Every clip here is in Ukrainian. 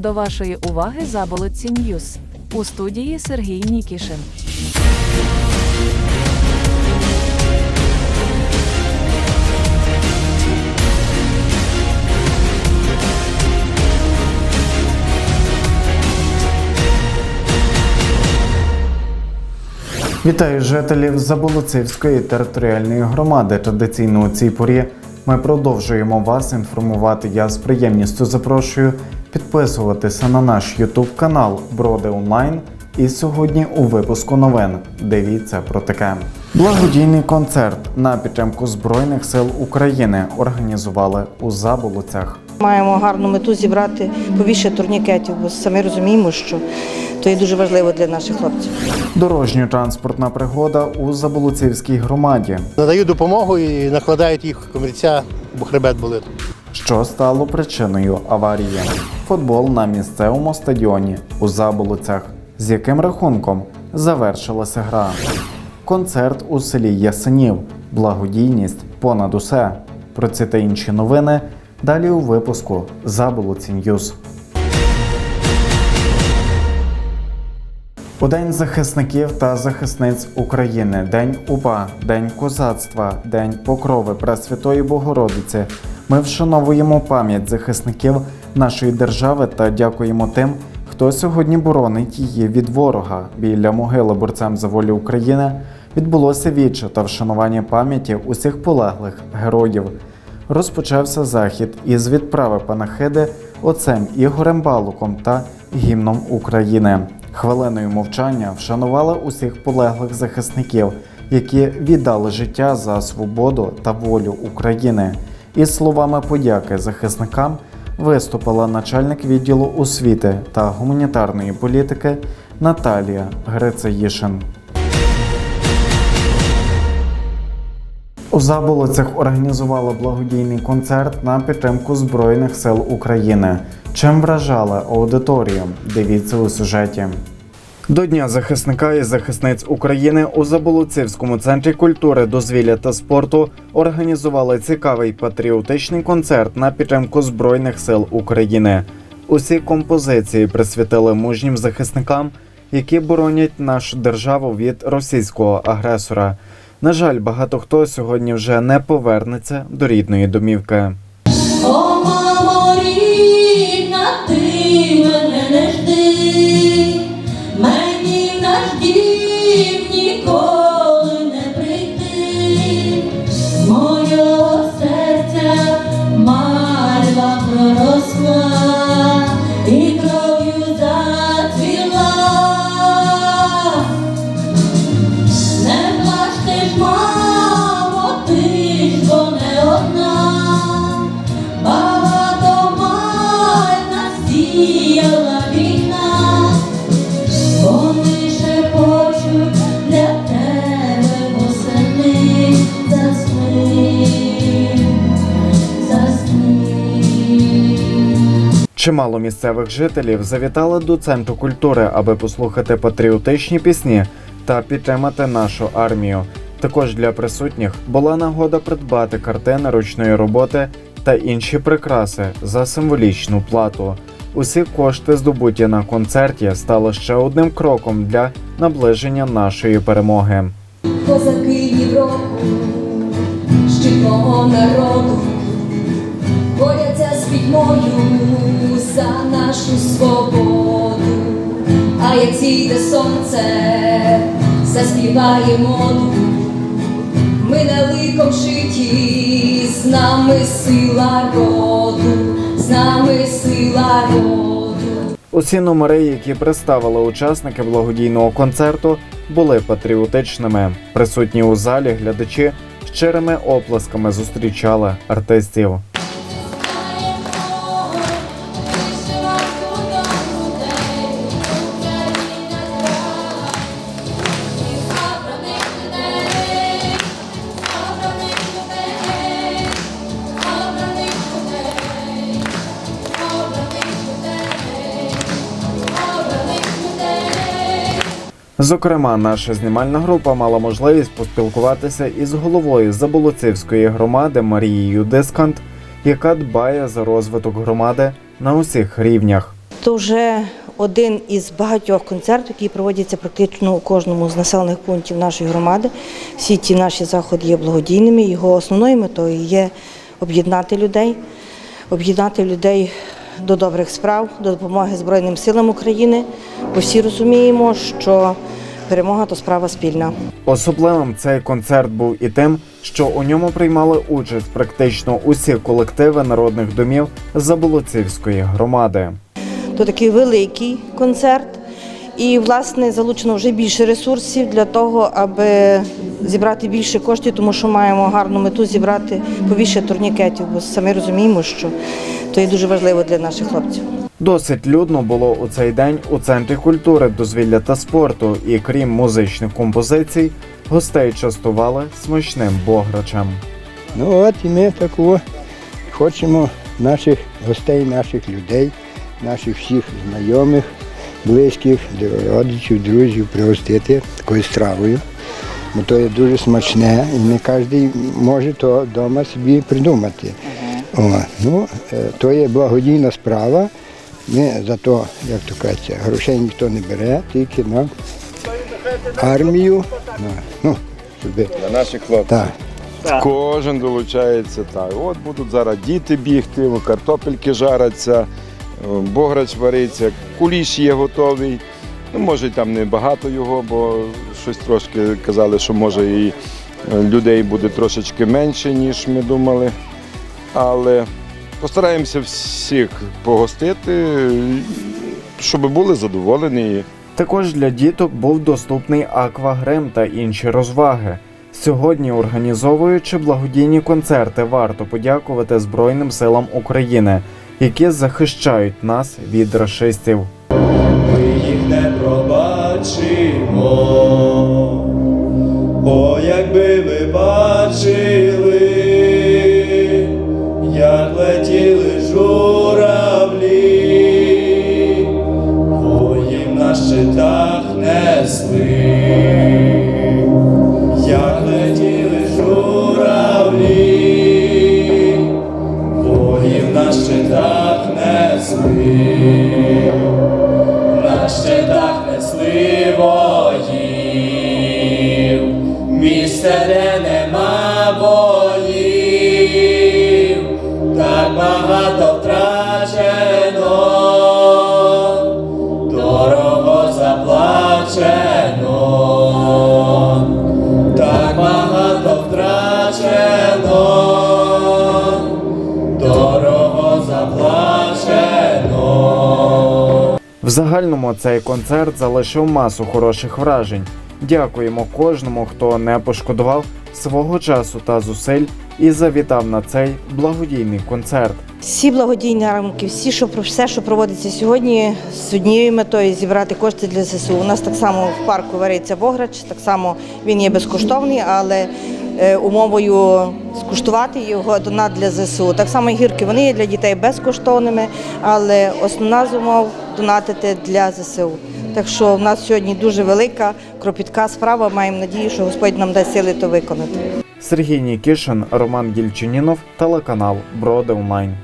До вашої уваги Заболотці Ньюс. У студії Сергій Нікішин. Вітаю жителів Заболоцівської територіальної громади. Традиційно у цій порі ми продовжуємо вас інформувати. Я з приємністю запрошую підписуватися на наш YouTube канал Броди Онлайн. І сьогодні у випуску новин дивіться про таке. Благодійний концерт на підтримку Збройних сил України організували у Заболоцях. Маємо гарну мету зібрати побільше турнікетів, бо самі розуміємо, що то є дуже важливо для наших хлопців. Дорожньо-транспортна пригода у Заболоцівській громаді. надають допомогу і накладають їх комірця, бо хребет болить. Що стало причиною аварії? Футбол на місцевому стадіоні у Заболоцях. З яким рахунком завершилася гра? Концерт у селі Ясенів. Благодійність понад усе. Про ці та інші новини далі у випуску Заболоці Ньюз. У День захисників та захисниць України, День УПА, День козацтва, День Покрови Пресвятої Богородиці. Ми вшановуємо пам'ять захисників нашої держави та дякуємо тим, хто сьогодні боронить її від ворога. Біля могили борцям за волю України відбулося віче та вшанування пам'яті усіх полеглих героїв. Розпочався захід із відправи панахиди отцем Ігорем Балуком та гімном України. Хвилиною мовчання вшанували усіх полеглих захисників, які віддали життя за свободу та волю України. Із словами подяки захисникам виступила начальник відділу освіти та гуманітарної політики Наталія Грицеїшин. У Заболоцях організували благодійний концерт на підтримку Збройних сил України. Чим вражали аудиторію? Дивіться у сюжеті. До Дня захисника і захисниць України у Заболоцівському центрі культури, дозвілля та спорту організували цікавий патріотичний концерт на підтримку Збройних сил України. Усі композиції присвятили мужнім захисникам, які боронять нашу державу від російського агресора. На жаль, багато хто сьогодні вже не повернеться до рідної домівки. Чимало місцевих жителів завітали до центру культури, аби послухати патріотичні пісні та підтримати нашу армію. Також для присутніх була нагода придбати картини ручної роботи та інші прикраси за символічну плату. Усі кошти, здобуті на концерті, стали ще одним кроком для наближення нашої перемоги. козаки Європу, щитного народу, борються з пітьмою за нашу свободу. А як зійде сонце, заспіваємо. Ми не ликом шиті, з нами сила роду, з нами сила роду. Усі номери, які представили учасники благодійного концерту, були патріотичними. Присутні у залі глядачі щирими оплесками зустрічали артистів. Зокрема, наша знімальна група мала можливість поспілкуватися із головою Заболоцівської громади Марією Дискант, яка дбає за розвиток громади на усіх рівнях. То вже один із багатьох концертів, які проводяться практично у кожному з населених пунктів нашої громади. Всі ті наші заходи є благодійними. Його основною метою є об'єднати людей, об'єднати людей до добрих справ, до допомоги Збройним силам України. Бо всі розуміємо, що перемога то справа спільна. Особливим цей концерт був і тим, що у ньому приймали участь практично усі колективи народних домів Заболоцівської громади. То такий великий концерт. І, власне, залучено вже більше ресурсів для того, аби зібрати більше коштів, тому що маємо гарну мету зібрати побільше турнікетів, бо самі розуміємо, що то є дуже важливо для наших хлопців. Досить людно було у цей день у центрі культури, дозвілля та спорту, і крім музичних композицій, гостей частували смачним бограчем. Ну от і ми таку хочемо наших гостей, наших людей, наших всіх знайомих, близьких, родичів, друзів пригостити такою стравою. Бо то є дуже смачне, і не кожен може то вдома собі придумати. О, ну, е, то є благодійна справа. Ми за то, як то кажеться, грошей ніхто не бере, тільки на армію, на, ну, щоб, На наших хлопців. так. Кожен долучається так. От будуть зараз діти бігти, картопельки жаряться, бограч вариться, куліш є готовий. Ну, може, там не багато його, бо щось трошки казали, що може і е, людей буде трошечки менше, ніж ми думали. Але постараємося всіх погостити, щоб були задоволені. Також для діток був доступний аквагрим та інші розваги. Сьогодні, організовуючи благодійні концерти, варто подякувати Збройним силам України, які захищають нас від рашистів. ми їх не пробачимо. Багато втрачено, дорого заплачено, так багато втрачено, дорого заплачено. В загальному цей концерт залишив масу хороших вражень. Дякуємо кожному, хто не пошкодував свого часу та зусиль і завітав на цей благодійний концерт. Всі благодійні рамки, всі, що все, що проводиться сьогодні, з однією метою зібрати кошти для ЗСУ. У нас так само в парку вариться бограч, так само він є безкоштовний, але е, умовою скуштувати його донат для ЗСУ. Так само гірки вони є для дітей безкоштовними, але основна з умов донатити для ЗСУ. Так що в нас сьогодні дуже велика кропітка справа. Маємо надію, що Господь нам дасть сили то виконати. Сергій Нікішин, Роман Гільчинінов, телеканал Броди Онлайн.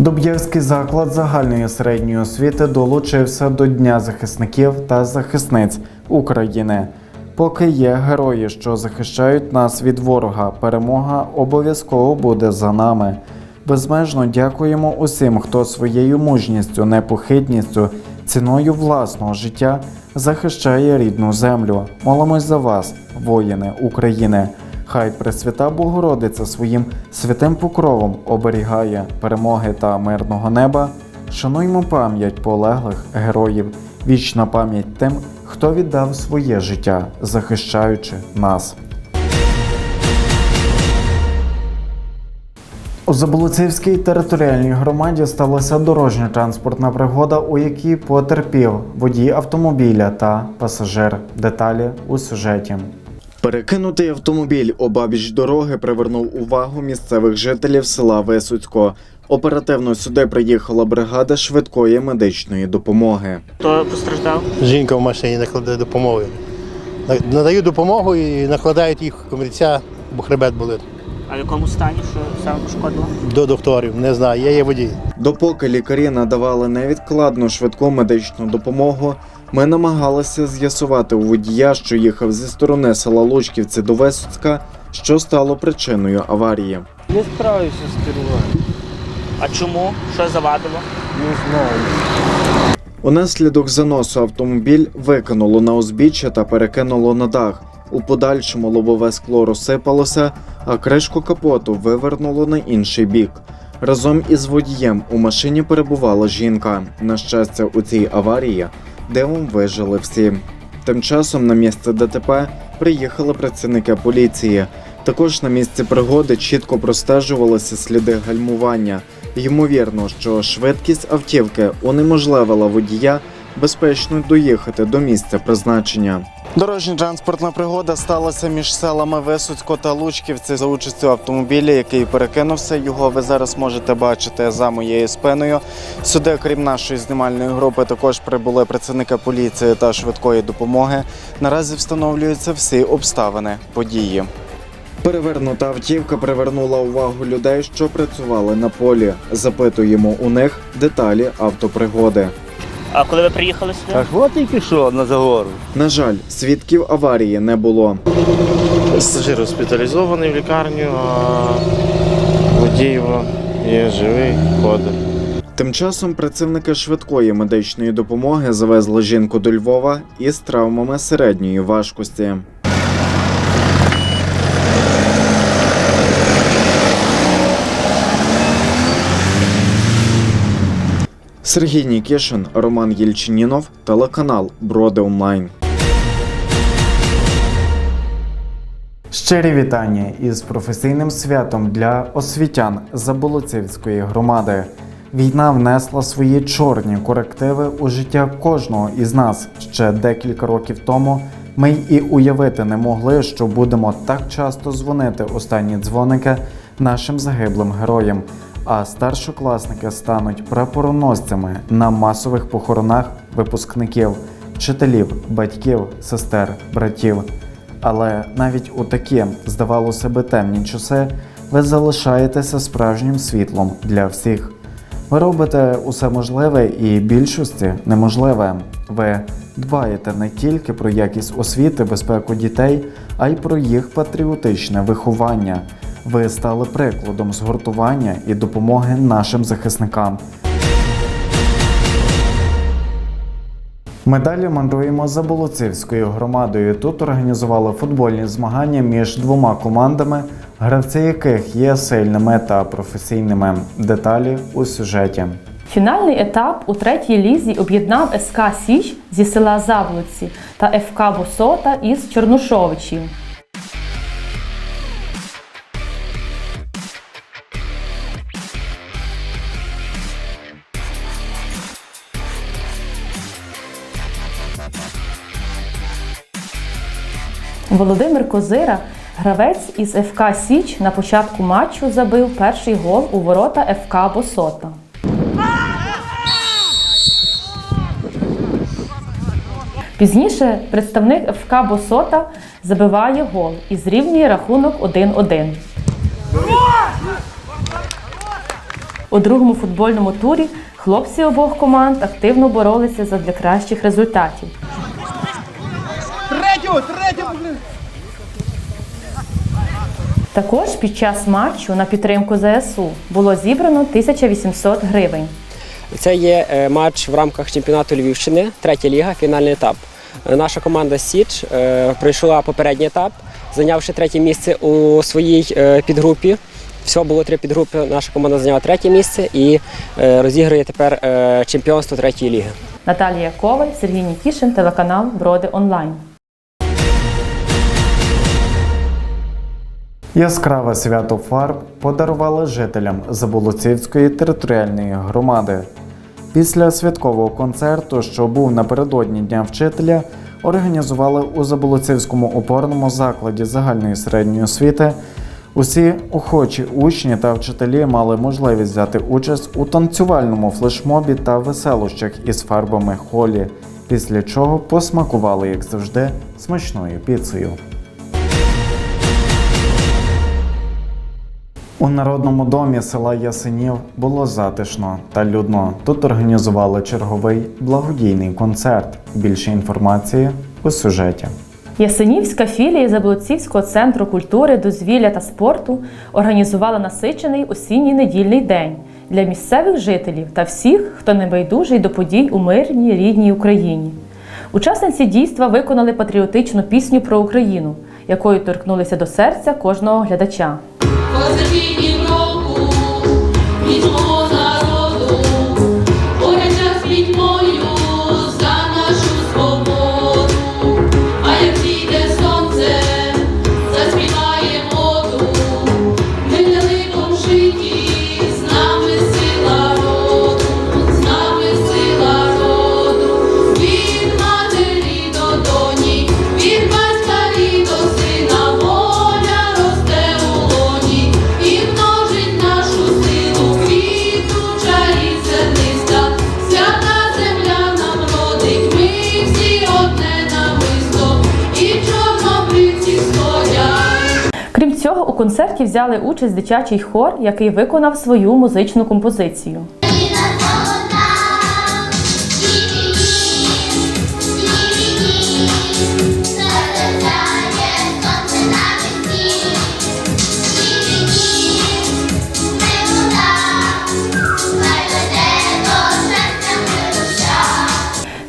Дуб'євський заклад загальної середньої освіти долучився до Дня захисників та захисниць України. Поки є герої, що захищають нас від ворога, перемога обов'язково буде за нами. Безмежно дякуємо усім, хто своєю мужністю, непохитністю, ціною власного життя захищає рідну землю. Молимось за вас, воїни України. Хай Пресвята Богородиця своїм святим покровом оберігає перемоги та мирного неба. Шануймо пам'ять полеглих героїв, вічна пам'ять тим, хто віддав своє життя, захищаючи нас. У Заболоцівській територіальній громаді сталася дорожня транспортна пригода, у якій потерпів водій автомобіля та пасажир. Деталі у сюжеті. Перекинутий автомобіль обабіч дороги привернув увагу місцевих жителів села Висоцько. Оперативно сюди приїхала бригада швидкої медичної допомоги. Хто постраждав? Жінка в машині накладає допомогу. На- Надають допомогу і накладають їх комірця, бо хребет болить. А в якому стані, що саме пошкодило? до докторів. Не знаю, я є водій. Допоки лікарі надавали невідкладну швидку медичну допомогу, ми намагалися з'ясувати у водія, що їхав зі сторони села Лучківці до Висоцька, що стало причиною аварії. Не справився з керуванням. А чому? Що завадило? Не знаю. Унаслідок заносу автомобіль викинуло на узбіччя та перекинуло на дах. У подальшому лобове скло розсипалося, а кришку капоту вивернуло на інший бік. Разом із водієм у машині перебувала жінка. На щастя, у цій аварії дивом вижили всі. Тим часом на місце ДТП приїхали працівники поліції. Також на місці пригоди чітко простежувалися сліди гальмування. Ймовірно, що швидкість автівки унеможливила водія безпечно доїхати до місця призначення. Дорожньо транспортна пригода сталася між селами Висоцько та Лучківці за участю автомобіля, який перекинувся. Його ви зараз можете бачити за моєю спиною. Сюди, крім нашої знімальної групи, також прибули працівники поліції та швидкої допомоги. Наразі встановлюються всі обставини події. Перевернута автівка привернула увагу людей, що працювали на полі. Запитуємо у них деталі автопригоди. А коли ви приїхали сюди? Так от і пішов на загору. На жаль, свідків аварії не було. Пасажир госпіталізований в лікарню, а водій є живий, ходить. Тим часом працівники швидкої медичної допомоги завезли жінку до Львова із травмами середньої важкості. Сергій Нікішин, Роман Єльчинінов, телеканал Броди Онлайн. Щирі вітання із професійним святом для освітян Заболоцівської громади. Війна внесла свої чорні корективи у життя кожного із нас. Ще декілька років тому ми і уявити не могли, що будемо так часто дзвонити останні дзвоники нашим загиблим героям. А старшокласники стануть прапороносцями на масових похоронах випускників, вчителів, батьків, сестер, братів. Але навіть у такі, здавалося би, темні часи ви залишаєтеся справжнім світлом для всіх. Ви робите усе можливе і більшості неможливе. Ви дбаєте не тільки про якість освіти, безпеку дітей, а й про їх патріотичне виховання. Ви стали прикладом згуртування і допомоги нашим захисникам. Ми далі мандруємо за Болоцівською громадою. Тут організували футбольні змагання між двома командами, гравці яких є сильними та професійними. Деталі у сюжеті. Фінальний етап у третій лізі об'єднав СК Січ зі села Заблуці та ФК Босота із Чорнушовичів. Володимир Козира, гравець із ФК Січ, на початку матчу забив перший гол у ворота ФК Босота. Пізніше представник ФК Босота забиває гол і зрівнює рахунок 1-1. У другому футбольному турі хлопці обох команд активно боролися задля кращих результатів. Також під час матчу на підтримку ЗСУ було зібрано 1800 гривень. Це є е, матч в рамках чемпіонату Львівщини, третя ліга, фінальний етап. Е, Наша команда Січ е, пройшла попередній етап, зайнявши третє місце у своїй підгрупі. Всього було три підгрупи. Наша команда зайняла третє місце і розігрує тепер чемпіонство третьої ліги. Наталія Коваль, Сергій Нікішин, телеканал Броди Онлайн. Яскраве свято фарб подарували жителям Заболоцівської територіальної громади. Після святкового концерту, що був напередодні Дня вчителя, організували у Заболоцівському опорному закладі загальної середньої освіти. Усі охочі учні та вчителі мали можливість взяти участь у танцювальному флешмобі та веселощах із фарбами холі, після чого посмакували, як завжди, смачною піцею. У народному домі села Ясенів було затишно та людно. Тут організували черговий благодійний концерт. Більше інформації у сюжеті. Ясенівська філія Заблоцівського центру культури, дозвілля та спорту організувала насичений осінній недільний день для місцевих жителів та всіх, хто небайдужий до подій у мирній рідній Україні. Учасниці дійства виконали патріотичну пісню про Україну, якою торкнулися до серця кожного глядача. Козаків взяли участь дитячий хор, який виконав свою музичну композицію.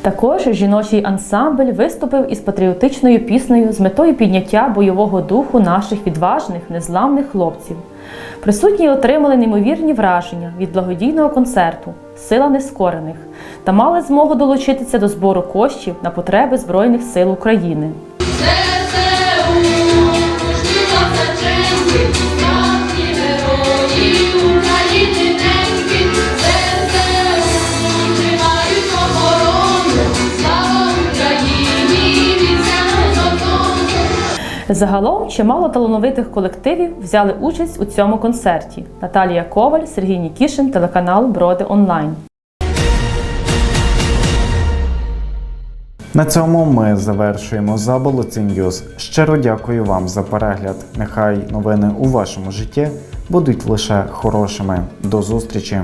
Також жіночий ансамбль виступив із патріотичною піснею з метою підняття бойового духу наших відважних, незламних хлопців. Присутні отримали неймовірні враження від благодійного концерту Сила нескорених та мали змогу долучитися до збору коштів на потреби Збройних сил України. Загалом чимало талановитих колективів взяли участь у цьому концерті. Наталія Коваль, Сергій Нікішин, телеканал Броди Онлайн. На цьому ми завершуємо Заболоці Ньюз. Щиро дякую вам за перегляд. Нехай новини у вашому житті будуть лише хорошими. До зустрічі!